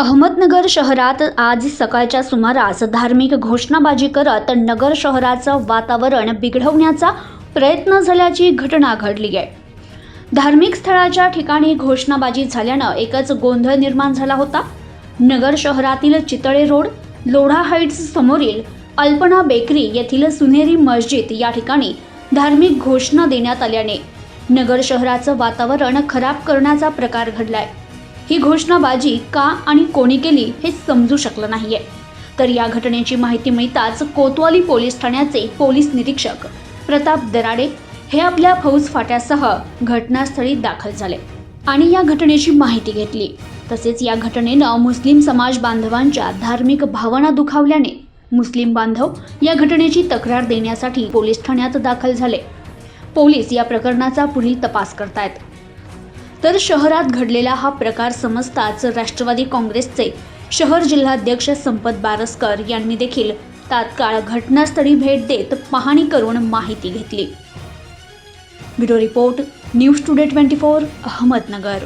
अहमदनगर शहरात आज सकाळच्या सुमारास धार्मिक घोषणाबाजी करत नगर शहराचं वातावरण बिघडवण्याचा प्रयत्न झाल्याची घटना घडली आहे. धार्मिक स्थळाच्या ठिकाणी घोषणाबाजी झाल्यानं एकच गोंधळ निर्माण झाला होता. नगर शहरातील चितळे रोड लोढा हाईट्स समोरील अल्पना बेकरी येथील सुनेरी मस्जिद या ठिकाणी धार्मिक घोषणा देण्यात आल्याने नगर शहराचं वातावरण खराब करण्याचा प्रकार घडलाय. ही घोषणाबाजी का आणि कोणी केली हे समजू शकलं नाहीये. तर या घटनेची माहिती मिळताच कोतवाली पोलीस ठाण्याचे पोलीस निरीक्षक प्रताप दराडे हे आपल्या फौज फाट्यासह घटनास्थळी दाखल झाले आणि या घटनेची माहिती घेतली. तसेच या घटनेनं मुस्लिम समाज बांधवांच्या धार्मिक भावना दुखावल्याने मुस्लिम बांधव या घटनेची तक्रार देण्यासाठी पोलीस ठाण्यात दाखल झाले. पोलीस या प्रकरणाचा पुढील तपास करतायत. तर शहरात घडलेला हा प्रकार समजताच राष्ट्रवादी काँग्रेसचे शहर जिल्हाध्यक्ष संपत बारसकर यांनी देखील तात्काळ घटनास्थळी भेट देत पाहणी करून माहिती घेतली. Bureau report news today twenty four Ahmednagar.